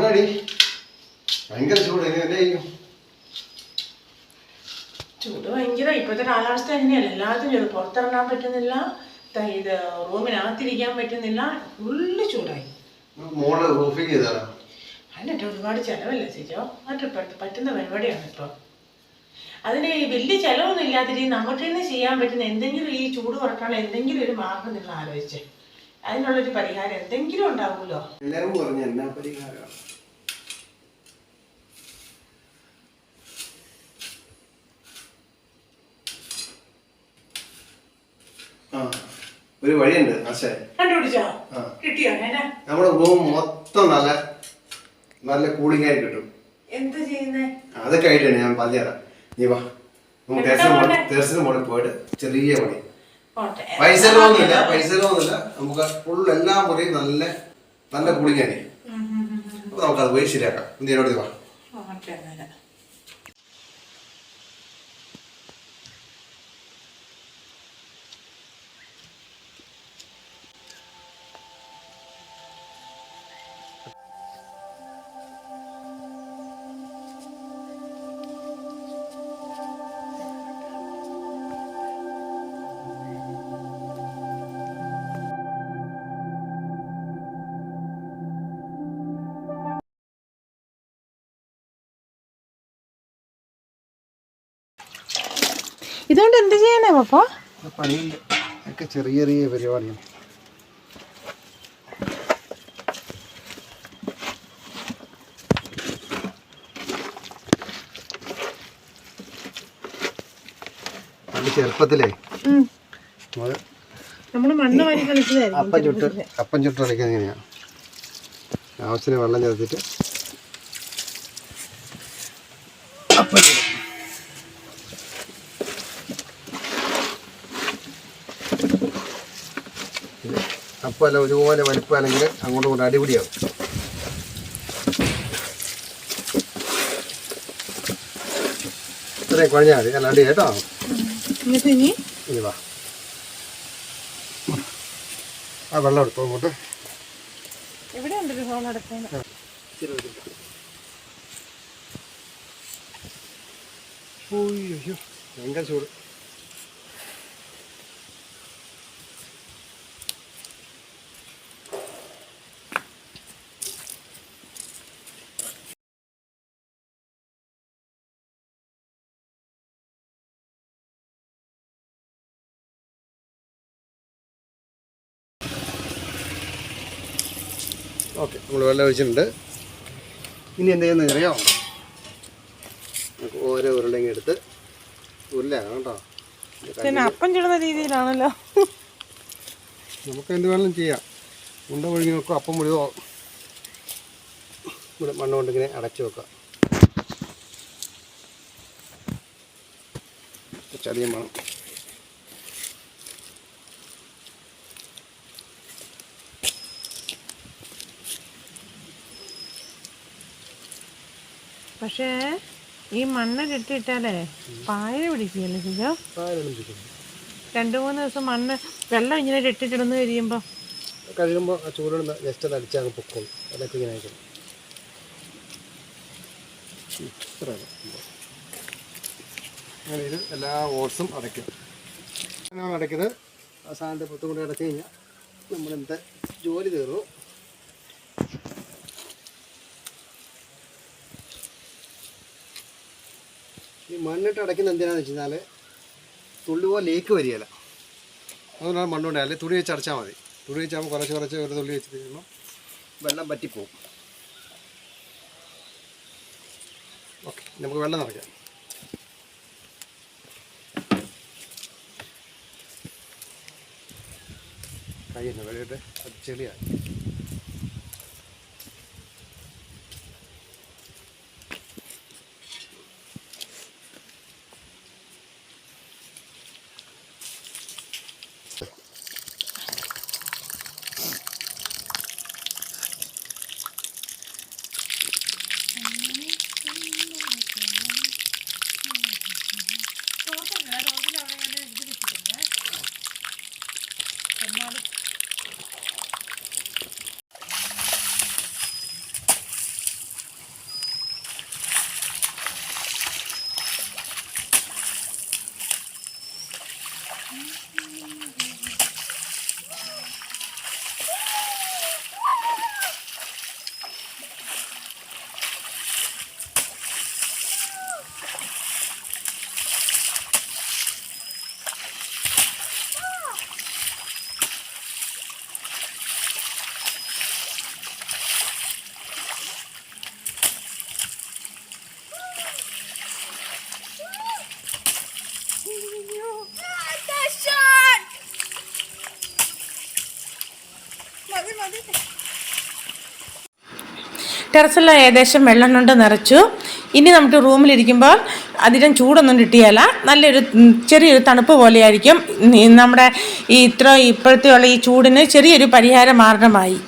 ചൂടാടി. ഭയങ്കര ചൂട്. ഇനി ചെയ്യും? ചൂട് ഭയങ്കര. ഇപ്പോഴത്തെ കാലാവസ്ഥ തന്നെയല്ല. എല്ലാത്തിനും ചൂട്. പുറത്തിറങ്ങാൻ പറ്റുന്നില്ല. ഇത് റൂമിനകത്തിരിക്കാൻ പറ്റുന്നില്ല. ഫുള്ള് ചൂടായി. മോൾ റൂഫിങ് ചെയ്താലോ അതിനിട്ട് ഒരുപാട് ചിലവല്ലേ ചേച്ചോ? അത് പറ്റുന്ന പരിപാടിയാണ് ഇപ്പോൾ അതിന് ഈ വലിയ ചിലവൊന്നും ഇല്ലാതിരി നമുക്ക് തന്നെ ചെയ്യാൻ പറ്റുന്ന എന്തെങ്കിലും ഈ ചൂട് കുറക്കാനുള്ള എന്തെങ്കിലും ഒരു മാർഗം നിങ്ങൾ ആലോചിച്ചേ. അതിനുള്ളൊരു പരിഹാരം എന്തെങ്കിലും ഉണ്ടാവുമല്ലോ. എല്ലാവരും പറഞ്ഞു എന്നാ പരിഹാരമാണ് ഒരു വഴിയുണ്ട്. കണ്ടുപിടിച്ചോ. കിട്ടിയോ നമ്മുടെ റൂം മൊത്തം നല്ല നല്ല കൂളിംഗ് ആയി കിട്ടും. എന്ത് ചെയ്യുന്നേ? അതൊക്കെ ആയിട്ടാണ് ഞാൻ പറഞ്ഞുതരാം നീ വാ. നമുക്ക് മുകളിൽ പോയിട്ട് ചെറിയ പണി. പൈസ ഒന്നുമില്ല പൈസ ഒന്നുമില്ല നമുക്ക് ഫുൾ എല്ലാ മുറിയും നല്ല നല്ല കൂളിംഗ് ആയി അപ്പൊ നമുക്ക് അത് പോയി ശരിയാക്കാം. നീ എന്നോട് വാ. ഇതുകൊണ്ട് എന്ത് ചെയ്യാനാ പപ്പ? പണിയില്ല ഒക്കെ ചെറിയ ചെറിയ പരിപാടിയാണ് പണ്ട് ചെറുപ്പത്തിലേ അപ്പം ചുട്ട് അപ്പം ചുട്ട് കളിക്കുന്നത് എങ്ങനെയാണ് ആവശ്യത്തിന് വെള്ളം ചേർത്തിട്ട് അപ്പം അല്ല ഒരുപോലെ വലിപ്പമാണെങ്കിൽ അങ്ങോട്ടും ഇങ്ങോട്ടും അടിപിടിയാവും ഇത്രയും കുഴഞ്ഞാൽ മതി. അല്ല അടി കേട്ടോ? ഇനി? വാ. ആ വെള്ളം എടുത്തോ അങ്ങോട്ട്? ഇവിടെ ഉണ്ടൊരു ഹോൾ അടക്കാൻ ഭയങ്കര ചൂട്. ഓക്കെ നമ്മൾ വെള്ളം ഒഴിച്ചിട്ടുണ്ട്. ഇനി എന്ത് ചെയ്യുന്നത് അറിയോ നമുക്ക് ഓരോ ഉരുളയും എടുത്ത് ഉരുളയാണ് കേട്ടോ. പിന്നെ അപ്പം ചുടുന്ന രീതിയിലാണല്ലോ. നമുക്ക് എന്ത് വേണമെങ്കിലും ചെയ്യാം. ഉണ്ട ഒഴുകി വെക്കുക അപ്പം മുഴുവോ. ഇവിടെ മണ്ണ് കൊണ്ട് ഇങ്ങനെ അടച്ചു വെക്കുക ചതിയും വേണം. പക്ഷേ ഈ മണ്ണ് കെട്ടിയിട്ടാലേ പായ പിടിക്കുകയല്ലേ പിടിക്കുന്നു രണ്ടു മൂന്ന് ദിവസം മണ്ണ് വെള്ളം ഇങ്ങനെ കെട്ടിട്ടിടന്ന് കഴിയുമ്പോൾ കഴുകുമ്പോൾ ആ ചൂടുള്ള ജസ്റ്റ് അത് അങ്ങ് പൊക്കും. അതൊക്കെ ഇങ്ങനെ ആയിരിക്കും. അങ്ങനെ ഇത് എല്ലാ ഓട്സും അടയ്ക്കും. അടയ്ക്കുന്നത്. അവസാനത്തെ പുത്തും കൂടി അടച്ചു കഴിഞ്ഞാൽ നമ്മളിന്നത്തെ ജോലി തീർന്നു. ഈ മണ്ണിട്ട് അടയ്ക്കുന്ന എന്തിനാന്ന് വെച്ച് കഴിഞ്ഞാൽ തുള്ളി പോലെ ലേക്ക് വരികയില്ല. അതുകൊണ്ടാണ് മണ്ണുകൊണ്ട് അല്ലെങ്കിൽ തുണി വെച്ച് അടച്ചാൽ മതി. തുണി വെച്ചാകുമ്പോൾ കുറച്ച് കുറച്ച് ഒരു തുള്ളി വെച്ച് കഴിയുമ്പോൾ വെള്ളം പറ്റിപ്പോവും ഓക്കെ നമുക്ക് വെള്ളം നിറയ്ക്കാം. കൈ തന്നെ വെളിയിട്ട് അത് ചെളിയാണ് Mm-hmm. ടെറസെല്ലാം ഏകദേശം വെള്ളം കൊണ്ട് നിറച്ചു. ഇനി നമുക്ക് റൂമിലിരിക്കുമ്പോൾ അധികം ചൂടൊന്നും കിട്ടിയല്ല നല്ലൊരു ചെറിയൊരു തണുപ്പ് പോലെയായിരിക്കും. നമ്മുടെ ഈ ഇത്ര ഇപ്പോഴത്തെ ഉള്ള ഈ ചൂടിന് ചെറിയൊരു പരിഹാര മാർഗമായി.